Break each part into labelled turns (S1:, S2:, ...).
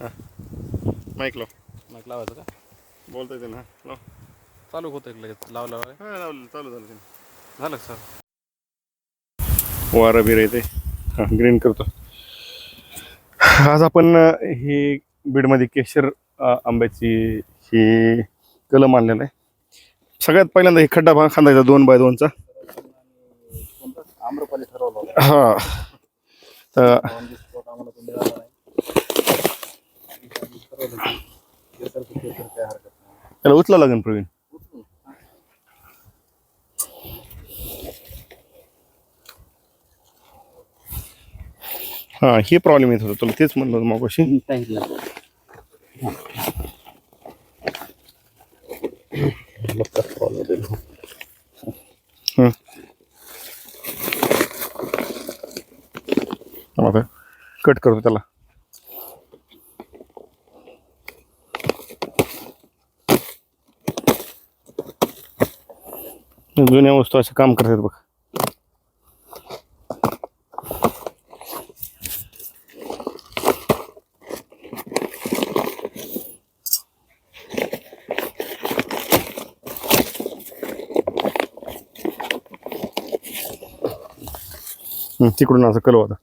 S1: Mic लाव.
S2: Mic लावायचं का?
S1: बोलता येते ना. लाव.
S2: चालू होतं एक लगेच. लावलं
S1: हा लावलं. चालू झालं ते
S2: झालं सर?
S1: वारा बिरा येते. हां ग्रीन करतो. आज आपण ही बीडमध्ये केशर आंब्याची ही कलम आणलेला आहे. सगळ्यात पहिल्यांदा हे खड्डा भाग खांदायचा दोन बाय दोनचा.
S2: आम्रपाली ठरवलं होतं.
S1: हा. तर
S2: On the spot आम्हाला तो मिळाला नाही ठरवलं की केसर तर केसर काय हरकत नाही
S1: त्याला उचला लागेल प्रवीण. हा हे प्रॉब्लेम येत होता. तुला तेच म्हणलं होतं मगाशी. हं. कट करतो त्याला. जुन्या वस्तू असे काम करतात बघ. तिकडून असं कलव आता.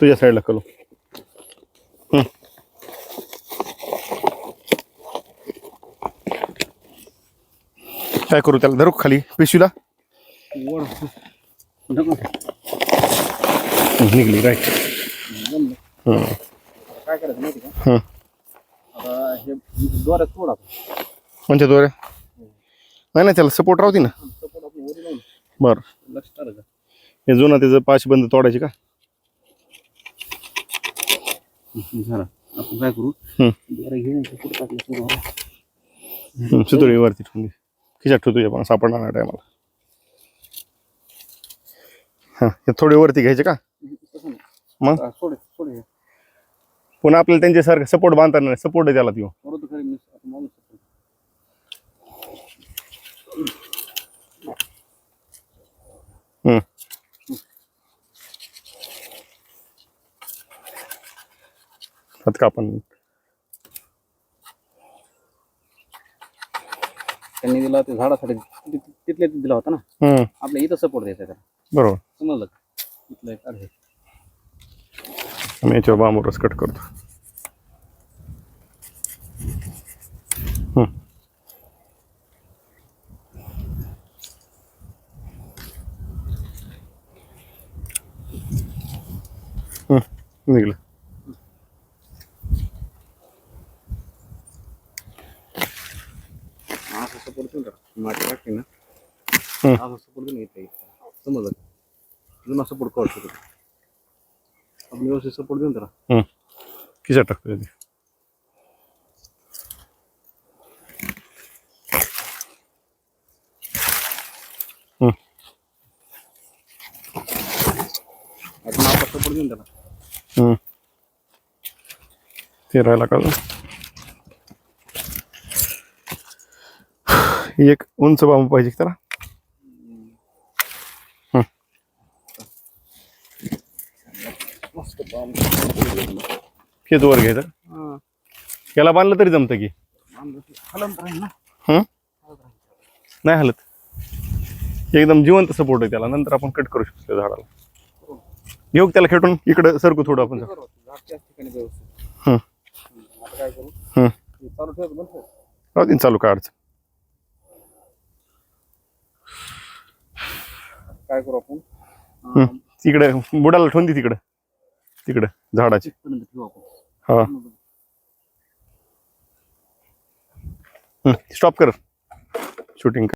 S1: तुझ्या साईडला कलव काय करू त्याला? धरू खाली. हं, निघली राईट
S2: काय करायचं माहिती का आता हे. दोऱ्यात थोडा
S1: कोणत्या दोऱ्या? नाही नाही त्याला सपोर्ट राहते ना.
S2: सपोर्ट आपण वरी लावून
S1: बरं.
S2: का
S1: हे जुनं त्याचं पाच बंद तोडायचे का?
S2: झालं. आपण काय करू? घेऊन
S1: सुतळी वरती ठेवून खिशात ठेवतो आपण सापडणार नाही टायमाला. हां हे थोडे वरती घ्यायचे का? मग. पुन्हा आपल्याला त्यांच्यासारखं सपोर्ट बांधता नाही सपोर्ट आहे त्याला
S2: मी आपण माणूस आहे.
S1: हं. हात का आपण
S2: त्यांनी दिला ते झाडासाठी ति- तिथल्या तिथे दिला होता ना. आपल्या इथं सपोर्ट द्यायचा त्याला.
S1: बरोबर.
S2: समजलं का? इथलं एक
S1: याच्यावर बांबू रस कट करतो. निघलं.
S2: ना.
S1: हं.
S2: असं सपोर्ट देऊन येते. समजलं? का? जुना सपोर्ट शकतो आपण व्यवस्थित सपोर्ट देऊन त्याला.
S1: खिशात टाकतो ते.
S2: आपण सपोर्ट देऊन त्याला
S1: हं. ते राहिला का एक उंच बांबू पाहिजे त्याला? हं.
S2: मस्त
S1: हेच वर घ्यायचं. याला बांधलं तरी जमतं की. नाही हलत. एकदम जिवंत सपोर्ट आहे त्याला. नंतर आपण कट करू शकतो झाडाला. घेऊ त्याला खेटून? इकडं सरकू थोडं आपण.
S2: बरोबर. चालू त्याच ठिकाणी व्यवस्थित
S1: हं.
S2: हं. आता काय करू
S1: हं.
S2: हे चालू ठेवायचं बंद ठेव.
S1: राहू दे ना चालू काय
S2: करू आपण.
S1: तिकडे बुडाला ठेवून दे तिकडं. तिकडं झाडाची. हा. स्टॉप कर. शूटिंग